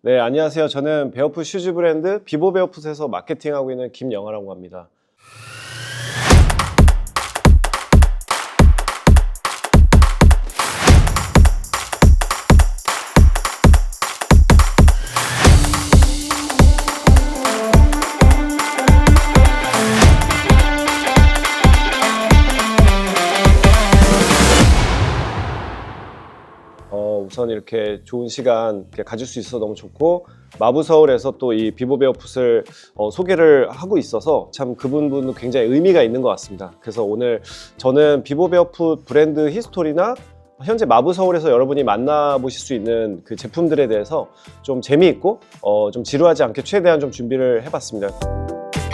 네, 안녕하세요. 저는 베어풋 슈즈 브랜드 비보 베어풋에서 마케팅하고 있는 김영아라고 합니다. 이렇게 좋은 시간 이렇게 가질 수 있어서 너무 좋고 마부서울에서 또 이 비보베어풋을 어, 소개를 하고 있어서 참 그분분도 굉장히 의미가 있는 것 같습니다. 그래서 오늘 저는 비보베어풋 브랜드 히스토리나 현재 마부서울에서 여러분이 만나보실 수 있는 그 제품들에 대해서 좀 재미있고 어, 좀 지루하지 않게 최대한 좀 준비를 해봤습니다.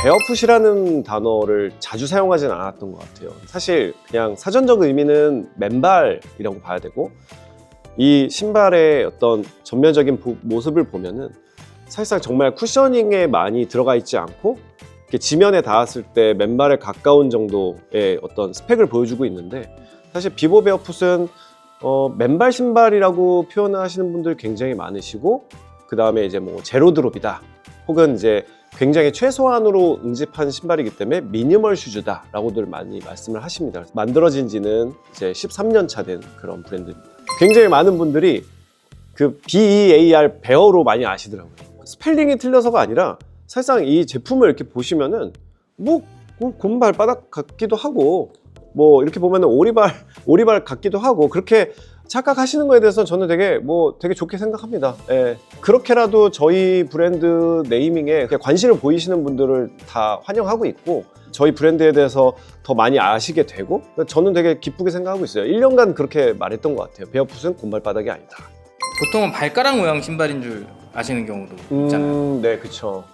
베어풋이라는 단어를 자주 사용하진 않았던 것 같아요. 사실 그냥 사전적 의미는 맨발이라고 봐야 되고 이 신발의 어떤 전면적인 보- 모습을 보면은 사실상 정말 쿠셔닝에 많이 들어가 있지 않고 지면에 닿았을 때 맨발에 가까운 정도의 어떤 스펙을 보여주고 있는데 사실 비보 베어풋은 어, 맨발 신발이라고 표현하시는 분들 굉장히 많으시고 그 다음에 이제 뭐 제로 드롭이다 혹은 이제 굉장히 최소한으로 응집한 신발이기 때문에 미니멀 슈즈다라고들 많이 말씀을 하십니다. 만들어진 지는 이제 13년 차 된 그런 브랜드입니다. 굉장히 많은 분들이 그 BEAR 베어로 많이 아시더라고요. 스펠링이 틀려서가 아니라 사실상 이 제품을 이렇게 보시면은 뭐 고- 곰발바닥 같기도 하고 뭐 이렇게 보면은 오리발 오리발 같기도 하고 그렇게 착각하시는 거에 대해서 저는 되게 뭐 되게 좋게 생각합니다. 예. 그렇게라도 저희 브랜드 네이밍에 관심을 보이시는 분들을 다 환영하고 있고 저희 브랜드에 대해서 더 많이 아시게 되고 저는 되게 기쁘게 생각하고 있어요. 1년간 그렇게 말했던 것 같아요. 베어풋은 곰발바닥이 아니다. 보통은 발가락 모양 신발인 줄 아시는 경우도 있잖아요. 음, 네, 그쵸.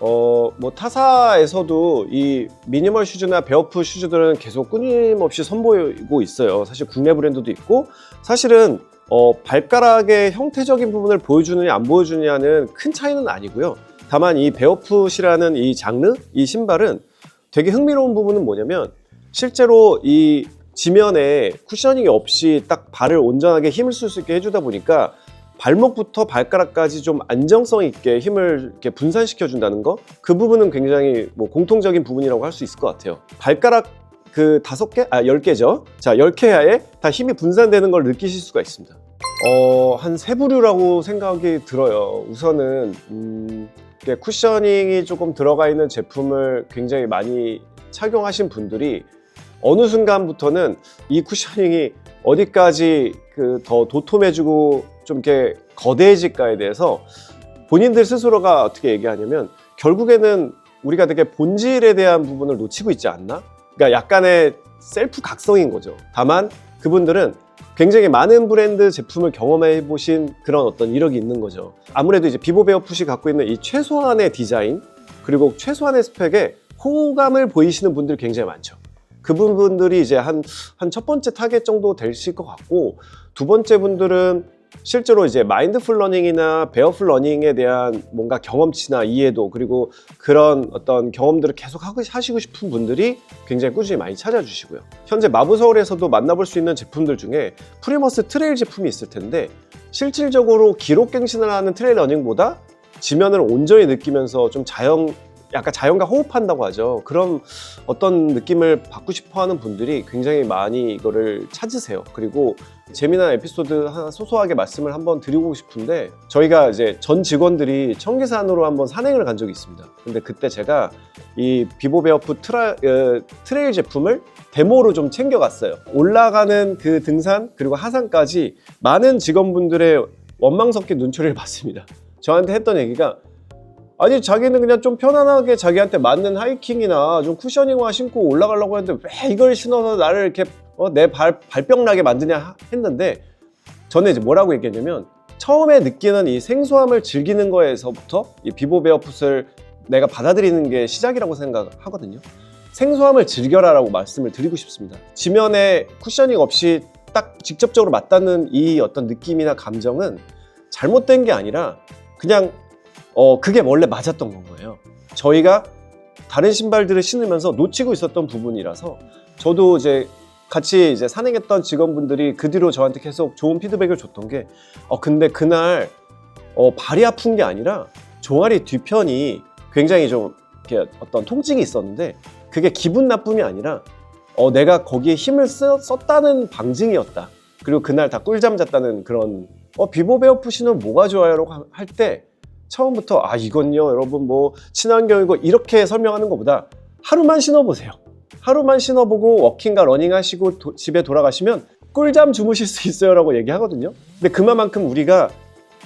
어, 뭐 타사에서도 이 미니멀 슈즈나 베어풋 슈즈들은 계속 끊임없이 선보이고 있어요. 사실 국내 브랜드도 있고 사실은 어, 발가락의 형태적인 부분을 보여주느냐 안 보여주느냐는 큰 차이는 아니고요. 다만 이 베어풋이라는 이 장르, 이 신발은 되게 흥미로운 부분은 뭐냐면 실제로 이 지면에 쿠셔닝이 없이 딱 발을 온전하게 힘을 쓸 수 있게 해주다 보니까 발목부터 발가락까지 좀 안정성 있게 힘을 이렇게 분산시켜 준다는 거 그 부분은 굉장히 뭐 공통적인 부분이라고 할 수 있을 것 같아요 발가락 그 다섯 개? 아, 열 개죠. 자, 열 개에 다 힘이 분산되는 걸 느끼실 수가 있습니다. 어, 한 세 부류라고 생각이 들어요. 우선은, 음, 쿠셔닝이 조금 들어가 있는 제품을 굉장히 많이 착용하신 분들이 어느 순간부터는 이 쿠셔닝이 어디까지 그 더 도톰해지고 좀 이렇게 거대해질까에 대해서 본인들 스스로가 어떻게 얘기하냐면 결국에는 우리가 되게 본질에 대한 부분을 놓치고 있지 않나? 그러니까 약간의 셀프 각성인 거죠. 다만 그분들은 굉장히 많은 브랜드 제품을 경험해 보신 그런 어떤 이력이 있는 거죠. 아무래도 이제 비보 베어 풋이 갖고 있는 이 최소한의 디자인 그리고 최소한의 스펙에 호감을 보이시는 분들이 굉장히 많죠. 그 부분들이 이제 한 한 첫 번째 타겟 정도 되실 것 같고 두 번째 분들은 실제로 이제 마인드풀 러닝이나 베어풀 러닝에 대한 뭔가 경험치나 이해도 그리고 그런 어떤 경험들을 계속 하시고 싶은 분들이 굉장히 꾸준히 많이 찾아주시고요. 현재 마부서울에서도 만나볼 수 있는 제품들 중에 프리머스 트레일 제품이 있을 텐데 실질적으로 기록 갱신을 하는 트레일 러닝보다 지면을 온전히 느끼면서 좀 자연 약간 자연과 호흡한다고 하죠. 그런 어떤 느낌을 받고 싶어 하는 분들이 굉장히 많이 이거를 찾으세요. 그리고 재미난 에피소드 하나 소소하게 말씀을 한번 드리고 싶은데 저희가 이제 전 직원들이 청계산으로 한번 산행을 간 적이 있습니다. 근데 그때 제가 이 비보 베어풋 트라, 어, 트레일 제품을 데모로 좀 챙겨갔어요. 올라가는 그 등산 그리고 하산까지 많은 직원분들의 원망 섞인 눈초리를 봤습니다. 저한테 했던 얘기가 아니 자기는 그냥 좀 편안하게 자기한테 맞는 하이킹이나 좀 쿠셔닝화 신고 올라가려고 했는데 왜 이걸 신어서 나를 이렇게 어, 내 발, 발병 나게 만드냐 하- 했는데 저는 이제 뭐라고 얘기했냐면 처음에 느끼는 이 생소함을 즐기는 거에서부터 이 비보 베어풋을 내가 받아들이는 게 시작이라고 생각하거든요. 생소함을 즐겨라라고 말씀을 드리고 싶습니다. 지면에 쿠셔닝 없이 딱 직접적으로 맞닿는 이 어떤 느낌이나 감정은 잘못된 게 아니라 그냥 어 그게 원래 맞았던 건 거예요. 저희가 다른 신발들을 신으면서 놓치고 있었던 부분이라서 저도 이제 같이 이제 산행했던 직원분들이 그 뒤로 저한테 계속 좋은 피드백을 줬던 게 어 근데 그날 어, 발이 아픈 게 아니라 종아리 뒤편이 굉장히 좀 이렇게 어떤 통증이 있었는데 그게 기분 나쁨이 아니라 어, 내가 거기에 힘을 쓰- 썼다는 방증이었다. 그리고 그날 다 꿀잠 잤다는 그런 어, 비보 베어프 신으면 뭐가 좋아요라고 할 때 처음부터 아 이건요 여러분 뭐 친환경이고 이렇게 설명하는 것보다 하루만 신어보세요. 하루만 신어보고 워킹과 러닝 하시고 도- 집에 돌아가시면 꿀잠 주무실 수 있어요 라고 얘기하거든요. 근데 그만큼 우리가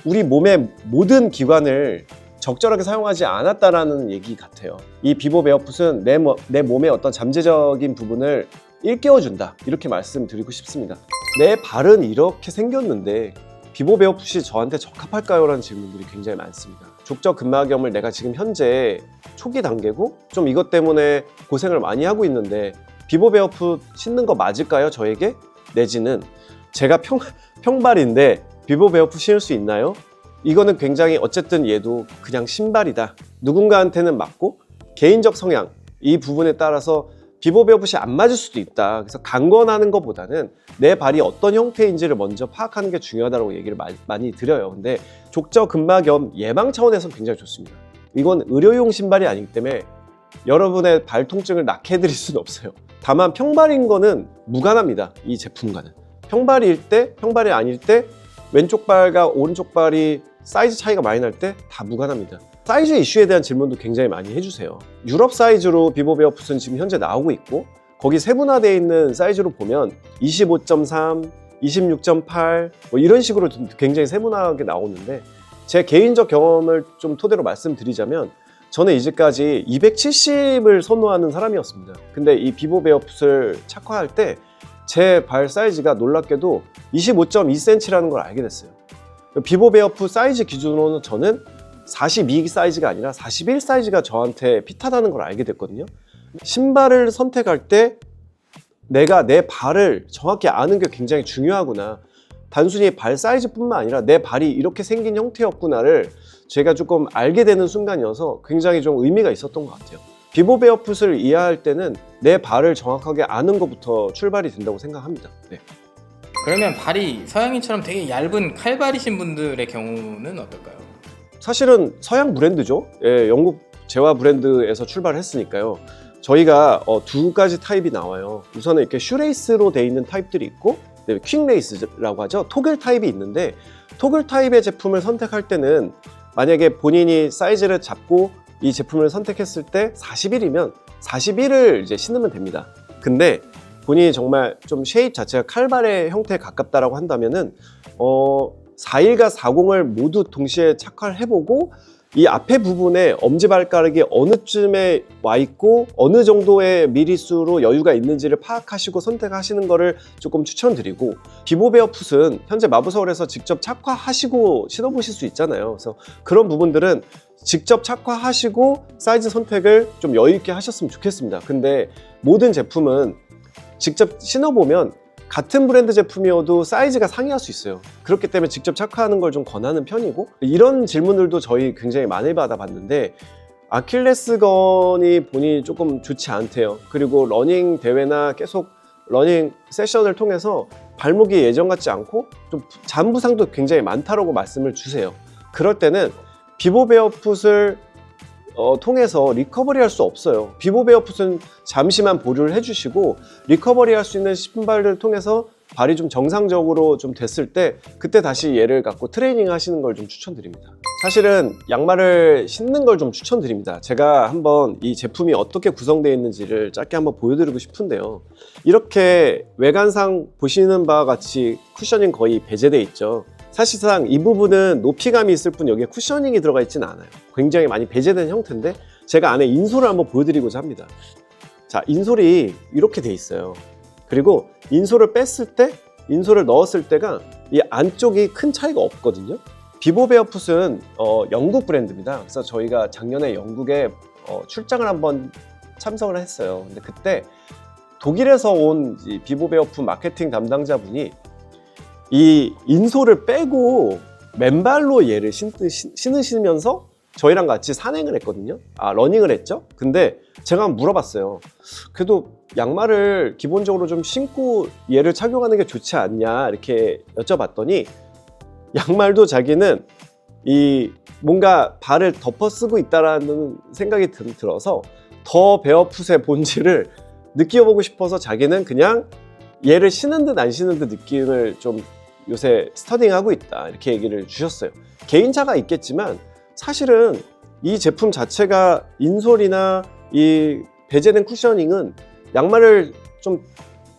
우리 몸의 모든 기관을 적절하게 사용하지 않았다라는 얘기 같아요. 이 비보 베어풋은 내, 모- 내 몸의 어떤 잠재적인 부분을 일깨워준다. 이렇게 말씀드리고 싶습니다. 내 발은 이렇게 생겼는데 비보 베어풋이 저한테 적합할까요? 라는 질문들이 굉장히 많습니다. 족저 근막염을 내가 지금 현재 초기 단계고 좀 이것 때문에 고생을 많이 하고 있는데 비보 베어풋 신는 거 맞을까요? 저에게? 내지는 제가 평, 평발인데 비보 베어풋 신을 수 있나요? 이거는 굉장히 어쨌든 얘도 그냥 신발이다. 누군가한테는 맞고 개인적 성향 이 부분에 따라서 비보 베어풋이 안 맞을 수도 있다. 그래서 강권하는 것보다는 내 발이 어떤 형태인지를 먼저 파악하는 게 중요하다고 얘기를 마- 많이 드려요. 근데 족저 근막염 예방 차원에서 굉장히 좋습니다. 이건 의료용 신발이 아니기 때문에 여러분의 발 통증을 낫게 해드릴 수는 없어요. 다만 평발인 거는 무관합니다. 이 제품과는. 평발일 때, 평발이 아닐 때 왼쪽 발과 오른쪽 발이 사이즈 차이가 많이 날 때 다 무관합니다. 사이즈 이슈에 대한 질문도 굉장히 많이 해주세요. 유럽 사이즈로 비보 베어풋은 지금 현재 나오고 있고 거기 세분화되어 있는 사이즈로 보면 25.3, 26.8 뭐 이런 식으로 좀 굉장히 세분화하게 나오는데 제 개인적 경험을 좀 토대로 말씀드리자면 저는 이제까지 270을 선호하는 사람이었습니다. 근데 이 비보 베어풋을 착화할 때 제 발 사이즈가 놀랍게도 25.2cm라는 걸 알게 됐어요. 비보 베어풋 사이즈 기준으로는 저는 42 사이즈가 아니라 41 사이즈가 저한테 핏하다는 걸 알게 됐거든요. 신발을 선택할 때 내가 내 발을 정확히 아는 게 굉장히 중요하구나. 단순히 발 사이즈뿐만 아니라 내 발이 이렇게 생긴 형태였구나를 제가 조금 알게 되는 순간이어서 굉장히 좀 의미가 있었던 것 같아요. 비보 베어풋을 이해할 때는 내 발을 정확하게 아는 것부터 출발이 된다고 생각합니다. 네. 그러면 발이 서양인처럼 되게 얇은 칼발이신 분들의 경우는 어떨까요? 사실은 서양 브랜드죠. 예, 영국 재화 브랜드에서 출발했으니까요. 저희가 어, 두 가지 타입이 나와요. 우선은 이렇게 슈레이스로 돼 있는 타입들이 있고 네, 퀵레이스라고 하죠. 토글 타입이 있는데 토글 타입의 제품을 선택할 때는 만약에 본인이 사이즈를 잡고 이 제품을 선택했을 때 41이면 41을 이제 신으면 됩니다. 근데 본인이 정말 좀 쉐입 자체가 칼발의 형태에 가깝다라고 한다면은 어 41과 40을 모두 동시에 착화를 해보고 이 앞에 부분에 엄지발가락이 어느쯤에 와 있고 어느 정도의 미리수로 여유가 있는지를 파악하시고 선택하시는 거를 조금 추천드리고 비보베어 풋은 현재 마부서울에서 직접 착화하시고 신어보실 수 있잖아요. 그래서 그런 부분들은 직접 착화하시고 사이즈 선택을 좀 여유 있게 하셨으면 좋겠습니다. 근데 모든 제품은 직접 신어보면 같은 브랜드 제품이어도 사이즈가 상이할 수 있어요. 그렇기 때문에 직접 착화하는 걸 좀 권하는 편이고 이런 질문들도 저희 굉장히 많이 받아봤는데 아킬레스건이 본인이 조금 좋지 않대요. 그리고 러닝 대회나 계속 러닝 세션을 통해서 발목이 예전 같지 않고 좀 잔부상도 굉장히 많다라고 말씀을 주세요. 그럴 때는 비보 베어풋을 어, 통해서 리커버리 할 수 없어요. 비보 베어풋은 잠시만 보류를 해주시고 리커버리 할 수 있는 신발을 통해서 발이 좀 정상적으로 좀 됐을 때 그때 다시 얘를 갖고 트레이닝 하시는 걸 좀 추천드립니다. 사실은 양말을 신는 걸 좀 추천드립니다. 제가 한번 이 제품이 어떻게 구성되어 있는지를 짧게 한번 보여드리고 싶은데요. 이렇게 외관상 보시는 바와 같이 쿠셔닝 거의 배제되어 있죠. 사실상 이 부분은 높이감이 있을 뿐 여기에 쿠셔닝이 들어가 있지는 않아요. 굉장히 많이 배제된 형태인데 제가 안에 인솔을 한번 보여드리고자 합니다. 자, 인솔이 이렇게 돼 있어요. 그리고 인솔을 뺐을 때, 인솔을 넣었을 때가 이 안쪽이 큰 차이가 없거든요. 비보 베어풋은 어, 영국 브랜드입니다. 그래서 저희가 작년에 영국에 어, 출장을 한번 참석을 했어요. 근데 그때 독일에서 온이 비보 베어풋 마케팅 담당자분이 이 인솔을 빼고 맨발로 얘를 신, 신- 신으시면서 저희랑 같이 산행을 했거든요. 아, 러닝을 했죠. 근데 제가 한번 물어봤어요. 그래도 양말을 기본적으로 좀 신고 얘를 착용하는 게 좋지 않냐 이렇게 여쭤봤더니 양말도 자기는 이 뭔가 발을 덮어 쓰고 있다라는 생각이 들- 들어서 더 베어풋의 본질을 느껴보고 싶어서 자기는 그냥 얘를 신은 듯 안 신은 듯 느낌을 좀 요새 스터딩하고 있다 이렇게 얘기를 주셨어요. 개인차가 있겠지만 사실은 이 제품 자체가 인솔이나 이 배제된 쿠셔닝은 양말을 좀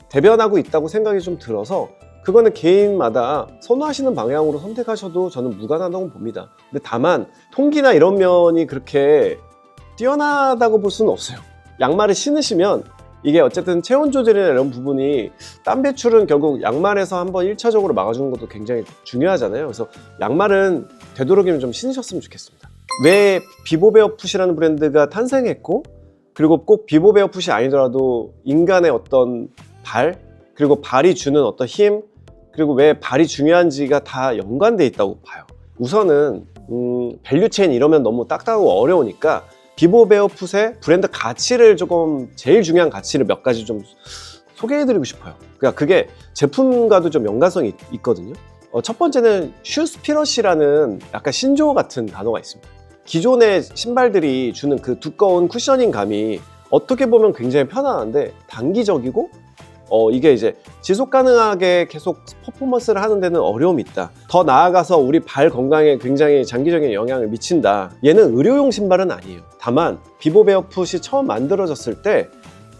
대변하고 있다고 생각이 좀 들어서 그거는 개인마다 선호하시는 방향으로 선택하셔도 저는 무관하다고 봅니다. 근데 다만 통기나 이런 면이 그렇게 뛰어나다고 볼 수는 없어요. 양말을 신으시면 이게 어쨌든 체온 조절이나 이런 부분이 땀 배출은 결국 양말에서 한번 1차적으로 막아주는 것도 굉장히 중요하잖아요. 그래서 양말은 되도록이면 좀 신으셨으면 좋겠습니다. 왜 비보베어 풋이라는 브랜드가 탄생했고 그리고 꼭 비보베어 풋이 아니더라도 인간의 어떤 발 그리고 발이 주는 어떤 힘 그리고 왜 발이 중요한지가 다 연관돼 있다고 봐요. 우선은 음, 밸류체인 이러면 너무 딱딱하고 어려우니까 비보베어풋의 브랜드 가치를 조금 제일 중요한 가치를 몇 가지 좀 소개해드리고 싶어요. 그러니까 그게 제품과도 좀 연관성이 있- 있거든요. 어, 첫 번째는 슈스피럿이라는 약간 신조어 같은 단어가 있습니다. 기존의 신발들이 주는 그 두꺼운 쿠셔닝 감이 어떻게 보면 굉장히 편안한데 단기적이고 어, 이게 이제 지속 가능하게 계속 퍼포먼스를 하는 데는 어려움이 있다. 더 나아가서 우리 발 건강에 굉장히 장기적인 영향을 미친다. 얘는 의료용 신발은 아니에요. 다만 비보베어풋이 처음 만들어졌을 때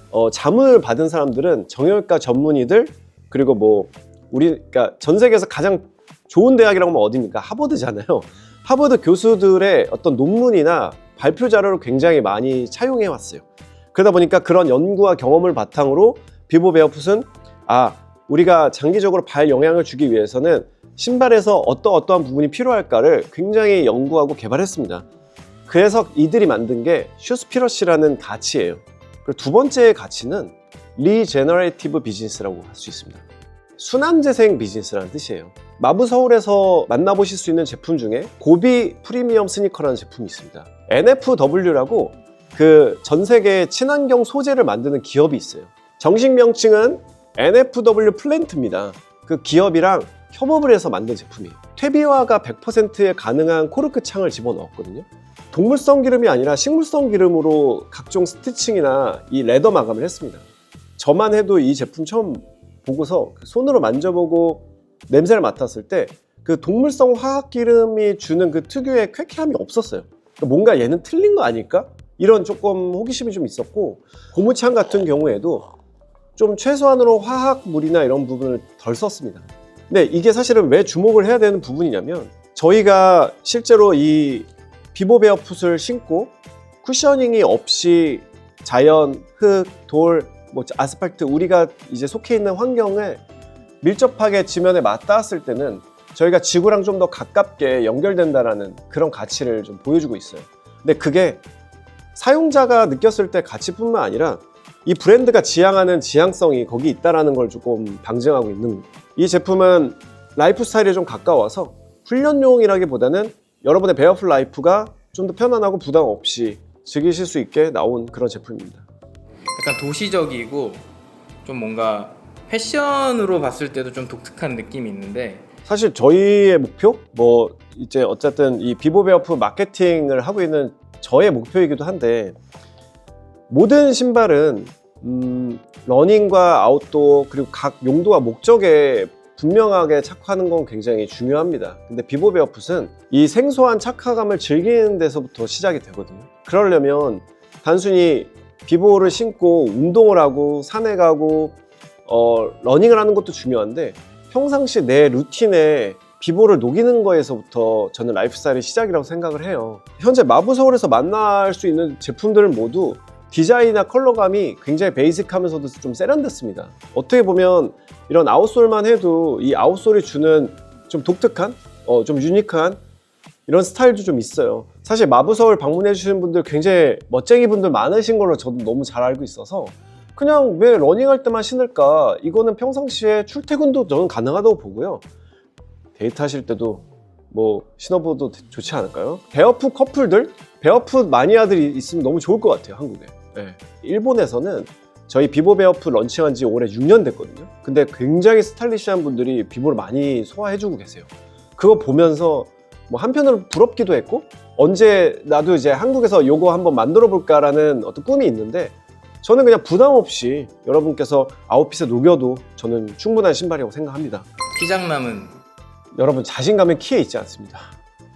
어, 자문을 받은 사람들은 정형외과 전문의들 그리고 뭐 우리 그러니까 전 세계에서 가장 좋은 대학이라고 하면 어디입니까? 하버드잖아요. 하버드 교수들의 어떤 논문이나 발표 자료를 굉장히 많이 차용해 왔어요. 그러다 보니까 그런 연구와 경험을 바탕으로 비보 베어풋은 아 우리가 장기적으로 발 영향을 주기 위해서는 신발에서 어떠 어떠한 부분이 필요할까를 굉장히 연구하고 개발했습니다. 그래서 이들이 만든 게 슈스피러시라는 가치예요. 그리고 두 번째 가치는 리제너레이티브 비즈니스라고 할 수 있습니다. 순환재생 비즈니스라는 뜻이에요. 마부 서울에서 만나보실 수 있는 제품 중에 고비 프리미엄 스니커라는 제품이 있습니다. NFW라고 그 전 세계 친환경 소재를 만드는 기업이 있어요. 정식 명칭은 NFW 플랜트입니다. 그 기업이랑 협업을 해서 만든 제품이에요. 퇴비화가 100%에 가능한 코르크 창을 집어넣었거든요. 동물성 기름이 아니라 식물성 기름으로 각종 스티칭이나 이 레더 마감을 했습니다. 저만 해도 이 제품 처음 보고서 그 손으로 만져보고 냄새를 맡았을 때 그 동물성 화학 기름이 주는 그 특유의 쾌쾌함이 없었어요. 그러니까 뭔가 얘는 틀린 거 아닐까? 이런 조금 호기심이 좀 있었고 고무창 같은 경우에도 좀 최소한으로 화학물이나 이런 부분을 덜 썼습니다. 근데 이게 사실은 왜 주목을 해야 되는 부분이냐면 저희가 실제로 이 비보베어 풋을 신고 쿠셔닝이 없이 자연, 흙, 돌, 뭐 아스팔트 우리가 이제 속해 있는 환경에 밀접하게 지면에 맞닿았을 때는 저희가 지구랑 좀 더 가깝게 연결된다라는 그런 가치를 좀 보여주고 있어요. 근데 그게 사용자가 느꼈을 때 가치뿐만 아니라 이 브랜드가 지향하는 지향성이 거기 있다라는 걸 조금 방증하고 있는 거예요. 이 제품은 라이프 스타일에 좀 가까워서 훈련용이라기보다는 여러분의 베어풀 라이프가 좀 더 편안하고 부담 없이 즐기실 수 있게 나온 그런 제품입니다. 약간 도시적이고 좀 뭔가 패션으로 봤을 때도 좀 독특한 느낌이 있는데 사실 저희의 목표, 뭐 이제 어쨌든 이 비보베어프 마케팅을 하고 있는 저의 목표이기도 한데 모든 신발은 음, 러닝과 아웃도어 그리고 각 용도와 목적에 분명하게 착화하는 건 굉장히 중요합니다. 근데 비보베어풋은 이 생소한 착화감을 즐기는 데서부터 시작이 되거든요. 그러려면 단순히 비보를 신고 운동을 하고 산에 가고 어, 러닝을 하는 것도 중요한데 평상시 내 루틴에 비보를 녹이는 거에서부터 저는 라이프 스타일의 시작이라고 생각을 해요. 현재 마부 서울에서 만날 수 있는 제품들은 모두 디자인이나 컬러감이 굉장히 베이직하면서도 좀 세련됐습니다. 어떻게 보면 이런 아웃솔만 해도 이 아웃솔이 주는 좀 독특한, 어, 좀 유니크한 이런 스타일도 좀 있어요. 사실 마부 서울 방문해 주시는 분들 굉장히 멋쟁이 분들 많으신 걸로 저도 너무 잘 알고 있어서 그냥 왜 러닝할 때만 신을까? 이거는 평상시에 출퇴근도 저는 가능하다고 보고요. 데이트 하실 때도 뭐 신어봐도 좋지 않을까요? 베어풋 커플들, 베어풋 마니아들이 있으면 너무 좋을 것 같아요, 한국에. 네. 일본에서는 저희 비보 베어풋 런칭한 지 올해 6년 됐거든요. 근데 굉장히 스타일리시한 분들이 비보를 많이 소화해주고 계세요. 그거 보면서 뭐 한편으로 부럽기도 했고 언제 나도 이제 한국에서 요거 한번 만들어 볼까라는 어떤 꿈이 있는데 저는 그냥 부담 없이 여러분께서 아웃핏에 녹여도 저는 충분한 신발이라고 생각합니다. 피장남은 여러분 자신감은 키에 있지 않습니다.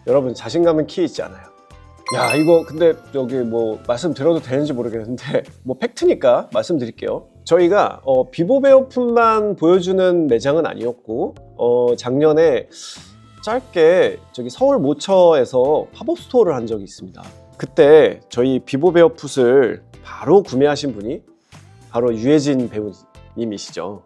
여러분 자신감은 키에 있지 않아요. 야 이거 근데 여기 뭐 말씀드려도 되는지 모르겠는데 뭐 팩트니까 말씀드릴게요. 저희가 어, 비보베어품만 보여주는 매장은 아니었고 어, 작년에 짧게 저기 서울 모처에서 팝업 스토어를 한 적이 있습니다. 그때 저희 비보베어 풋을 바로 구매하신 분이 바로 유해진 배우님이시죠.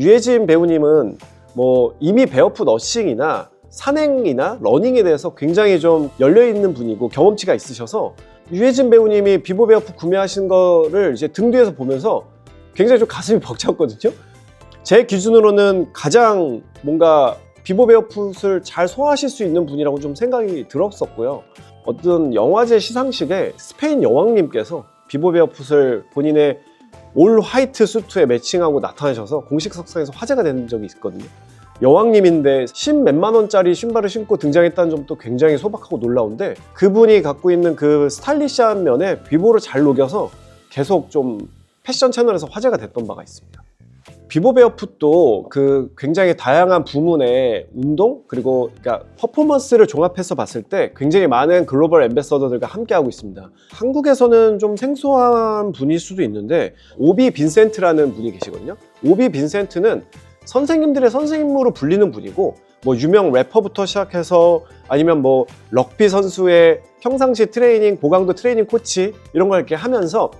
유해진 배우님은 뭐 이미 베어풋 어싱이나 산행이나 러닝에 대해서 굉장히 좀 열려 있는 분이고 경험치가 있으셔서 유해진 배우님이 비보 베어풋 구매하신 거를 이제 등 뒤에서 보면서 굉장히 좀 가슴이 벅찼거든요. 제 기준으로는 가장 뭔가 비보 베어풋을 잘 소화하실 수 있는 분이라고 좀 생각이 들었었고요. 어떤 영화제 시상식에 스페인 여왕님께서 비보 베어풋을 본인의 올 화이트 수트에 매칭하고 나타나셔서 공식 석상에서 화제가 된 적이 있거든요. 여왕님인데 십 몇만 원짜리 신발을 신고 등장했다는 점도 굉장히 소박하고 놀라운데 그분이 갖고 있는 그 스타일리시한 면에 비보를 잘 녹여서 계속 좀 패션 채널에서 화제가 됐던 바가 있습니다. 비보 베어풋도 그 굉장히 다양한 부문의 운동 그리고 그러니까 퍼포먼스를 종합해서 봤을 때 굉장히 많은 글로벌 엠베서더들과 함께하고 있습니다. 한국에서는 좀 생소한 분일 수도 있는데 오비 빈센트라는 분이 계시거든요. 오비 빈센트는 선생님들의 선생님으로 불리는 분이고 뭐 유명 래퍼부터 시작해서 아니면 뭐 럭비 선수의 평상시 트레이닝, 고강도 트레이닝 코치 이런 걸 이렇게 하면서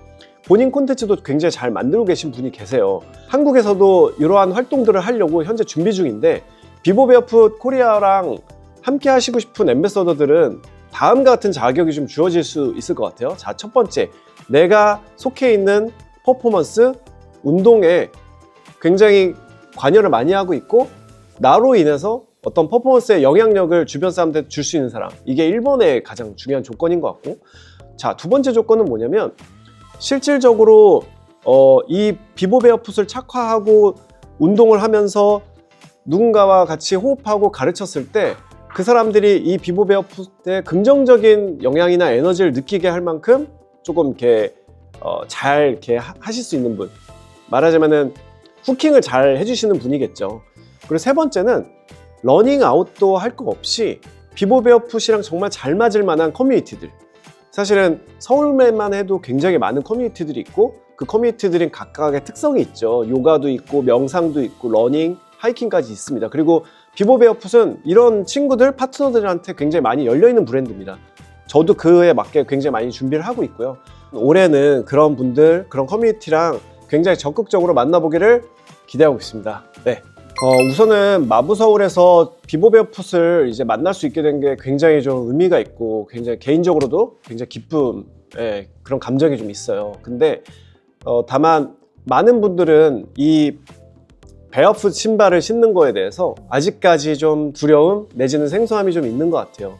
본인 콘텐츠도 굉장히 잘 만들고 계신 분이 계세요. 한국에서도 이러한 활동들을 하려고 현재 준비 중인데 비보 베어풋 코리아랑 함께 하시고 싶은 엠베서더들은 다음과 같은 자격이 좀 주어질 수 있을 것 같아요. 자, 첫 번째. 내가 속해 있는 퍼포먼스, 운동에 굉장히 관여를 많이 하고 있고 나로 인해서 어떤 퍼포먼스의 영향력을 주변 사람들한테 줄 수 있는 사람. 이게 1번의 가장 중요한 조건인 것 같고. 자, 두 번째 조건은 뭐냐면 실질적으로 어, 이 비보 베어풋을 착화하고 운동을 하면서 누군가와 같이 호흡하고 가르쳤을 때 그 사람들이 이 비보 베어풋의 긍정적인 영향이나 에너지를 느끼게 할 만큼 조금 이렇게 어, 잘 이렇게 하- 하실 수 있는 분 말하자면은 후킹을 잘 해주시는 분이겠죠. 그리고 세 번째는 러닝 아웃도 할 거 없이 비보 베어 풋이랑 정말 잘 맞을 만한 커뮤니티들 사실은 서울에만 해도 굉장히 많은 커뮤니티들이 있고 그 커뮤니티들은 각각의 특성이 있죠. 요가도 있고 명상도 있고 러닝, 하이킹까지 있습니다. 그리고 비보 베어풋은 이런 친구들, 파트너들한테 굉장히 많이 열려 있는 브랜드입니다. 저도 그에 맞게 굉장히 많이 준비를 하고 있고요. 올해는 그런 분들, 그런 커뮤니티랑 굉장히 적극적으로 만나보기를 기대하고 있습니다. 네. 어, 우선은 마부서울에서 비보 베어풋을 이제 만날 수 있게 된 게 굉장히 좀 의미가 있고 굉장히 개인적으로도 굉장히 기쁨, 예, 그런 감정이 좀 있어요. 근데 어, 다만 많은 분들은 이 베어풋 신발을 신는 거에 대해서 아직까지 좀 두려움 내지는 생소함이 좀 있는 것 같아요.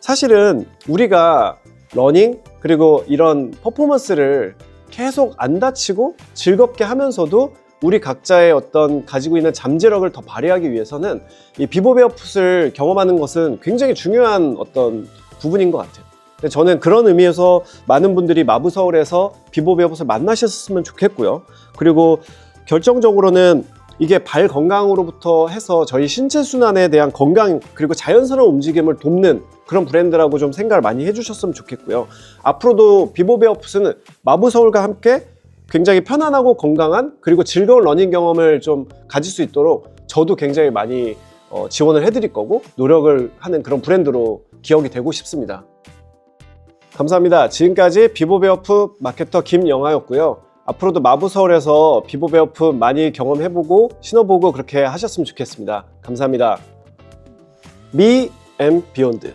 사실은 우리가 러닝 그리고 이런 퍼포먼스를 계속 안 다치고 즐겁게 하면서도 우리 각자의 어떤 가지고 있는 잠재력을 더 발휘하기 위해서는 이 비보 베어풋을 경험하는 것은 굉장히 중요한 어떤 부분인 것 같아요. 저는 그런 의미에서 많은 분들이 마부서울에서 비보 베어풋을 만나셨으면 좋겠고요. 그리고 결정적으로는 이게 발 건강으로부터 해서 저희 신체 순환에 대한 건강 그리고 자연스러운 움직임을 돕는 그런 브랜드라고 좀 생각을 많이 해주셨으면 좋겠고요. 앞으로도 비보 베어풋은 마부서울과 함께 굉장히 편안하고 건강한 그리고 즐거운 러닝 경험을 좀 가질 수 있도록 저도 굉장히 많이 어, 지원을 해드릴 거고 노력을 하는 그런 브랜드로 기억이 되고 싶습니다. 감사합니다. 지금까지 비보베어프 마케터 김영하였고요. 앞으로도 마부서울에서 비보베어프 많이 경험해보고 신어보고 그렇게 하셨으면 좋겠습니다. 감사합니다. 미 앤 비욘드